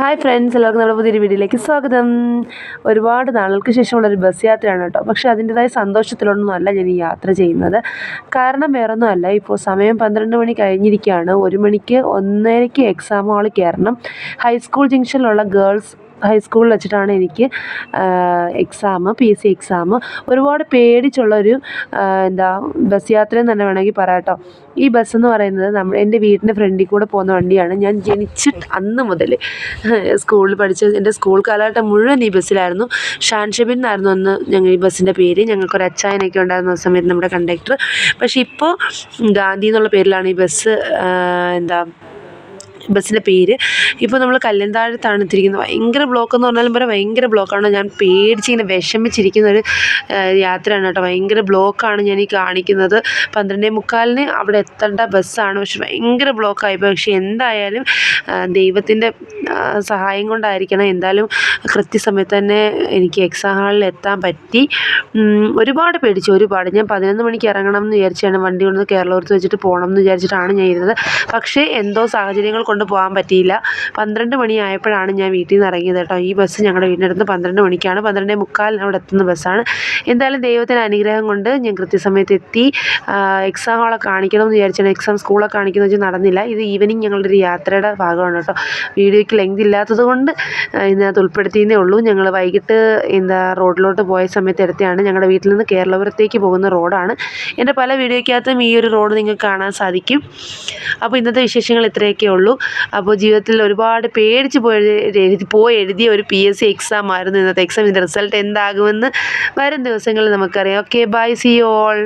Hi friends എല്ലാവർക്കും നമ്മുടെ പുതിയൊരു വീഡിയോയിലേക്ക് സ്വാഗതം. ഒരുപാട് നാളുകൾക്ക് ശേഷമുള്ള ഒരു ബസ് യാത്രയാണ് കേട്ടോ. പക്ഷേ അതിന്റെതായ സന്തോഷത്തിലൊന്നുമല്ല ഞാൻ ഈ യാത്ര ചെയ്യുന്നത്. കാരണം വേറൊന്നുമല്ല ഇപ്പോൾ സമയം പന്ത്രണ്ട് മണി കഴിഞ്ഞിരിക്കുകയാണ്. ഒരു മണിക്ക് ഒന്നരയ്ക്ക് എക്സാം ഹാളിൽ കയറണം. ഹൈസ്കൂൾ ജംഗ്ഷനിലുള്ള ഗേൾസ് ഹൈസ്കൂളിൽ വെച്ചിട്ടാണ് എനിക്ക് exam P S C exam ഒരുപാട് പേടിച്ചുള്ളൊരു എന്താ ബസ് യാത്രയെന്ന് തന്നെ വേണമെങ്കിൽ പറയാട്ടോ. ഈ ബസ് എന്ന് പറയുന്നത് നമ്മൾ എന്റെ വീടിന്റെ ഫ്രണ്ടിൽ കൂടെ പോകുന്ന വണ്ടിയാണ്. ഞാൻ ജനിച്ചിട്ട് അന്ന് മുതൽ സ്കൂളിൽ പഠിച്ച എന്റെ സ്കൂൾ കാലഘട്ടം മുഴുവൻ ഈ ബസ്സിലായിരുന്നു ഷാൻ ഷെബിൻ എന്നായിരുന്നു അന്ന് ഞങ്ങൾ ഈ ബസ്സിന്റെ പേര്. ഞങ്ങൾക്കൊരു അച്ചായനൊക്കെ ഉണ്ടായിരുന്ന സമയത്ത് നമ്മുടെ കണ്ടക്ടർ പക്ഷേ ഇപ്പോൾ ഗാന്ധി എന്നുള്ള പേരിലാണ് ഈ ബസ് എന്താ ബസ്സിന്റെ പേര്. ഇപ്പോൾ നമ്മൾ കല്ലന്താഴത്താണ് എത്തിയിരിക്കുന്നത്. ഭയങ്കര ബ്ലോക്ക് എന്ന് പറഞ്ഞാലും പറയാം ഭയങ്കര ബ്ലോക്കാണ് ഞാൻ പേടിച്ചിങ്ങനെ വിഷമിച്ചിരിക്കുന്ന ഒരു യാത്രയാണ് കേട്ടോ. ഭയങ്കര ബ്ലോക്കാണ് ഞാൻ ഈ കാണിക്കുന്നത്. പന്ത്രണ്ടേ മുക്കാലിന് അവിടെ എത്തേണ്ട ബസ്സാണ്. പക്ഷെ ഭയങ്കര ബ്ലോക്കായി പക്ഷേ എന്തായാലും ദൈവത്തിന്റെ സഹായം കൊണ്ടായിരിക്കണം. എന്തായാലും കൃത്യസമയത്ത് തന്നെ എനിക്ക് എക്സാം ഹാളിൽ എത്താൻ പറ്റി. ഒരുപാട് പേടിച്ചു ഒരുപാട്. ഞാൻ പതിനൊന്ന് മണിക്ക് ഇറങ്ങണം എന്ന് വിചാരിച്ചാണ് വണ്ടി കൊണ്ട് കേരളപുരത്ത് വെച്ചിട്ട് പോകണം എന്ന് വിചാരിച്ചിട്ടാണ് ഞാൻ ഇരുന്നത്. പക്ഷേ എന്തോ സാഹചര്യങ്ങൾ കൊണ്ട് പോകാൻ പറ്റിയില്ല. പന്ത്രണ്ട് മണിയായപ്പോഴാണ് ഞാൻ വീട്ടിൽ നിന്ന് ഇറങ്ങിയത് കേട്ടോ. ഈ ബസ് ഞങ്ങളുടെ വീടിനടുത്ത് പന്ത്രണ്ട് മണിക്കാണ്. പന്ത്രണ്ടേ മുക്കാലിന് അവിടെ എത്തുന്ന ബസ്സാണ് എന്തായാലും ദൈവത്തിന്റെ അനുഗ്രഹം കൊണ്ട് ഞാൻ കൃത്യസമയത്ത് എത്തി. എക്സാം ഹാളെ കാണിക്കണം എന്ന് വിചാരിച്ചാണ് എക്സാം സ്കൂളെ കാണിക്കുന്ന വെച്ച് നടന്നില്ല. ഇത് ഈവനിങ് ഞങ്ങളുടെ ഒരു യാത്രയുടെ ഭാഗമാണ് കേട്ടോ. വീഡിയോയ്ക്ക് ലെങ്ത് ഇല്ലാത്തത് കൊണ്ട് ഇതിനകത്ത് ഉൾപ്പെടുത്തിയതേ ഉള്ളൂ. ഞങ്ങൾ വൈകിട്ട് എന്താ റോഡിലോട്ട് പോയ സമയത്ത് എടുത്തതാണ് ഞങ്ങളുടെ വീട്ടിൽ നിന്ന് കേരളപുരത്തേക്ക് പോകുന്ന റോഡാണ്. എന്റെ പല വീഡിയോയ്ക്കകത്തും ഈ ഒരു റോഡ് നിങ്ങൾക്ക് കാണാൻ സാധിക്കും. അപ്പോൾ ഇന്നത്തെ വിശേഷങ്ങൾ ഇത്രയൊക്കെ ഉള്ളൂ. അപ്പോൾ ജീവിതത്തിൽ ഒരുപാട് പേടിച്ച് പോയി എഴുതി പോയി എഴുതിയ ഒരു പി എസ് സി എക്സാം ആയിരുന്നു ഇന്നത്തെ എക്സാം ഇതിന്റെ റിസൾട്ട് എന്താകുമെന്ന് വരും ദിവസങ്ങളിൽ നമുക്കറിയാം. Okay bye C all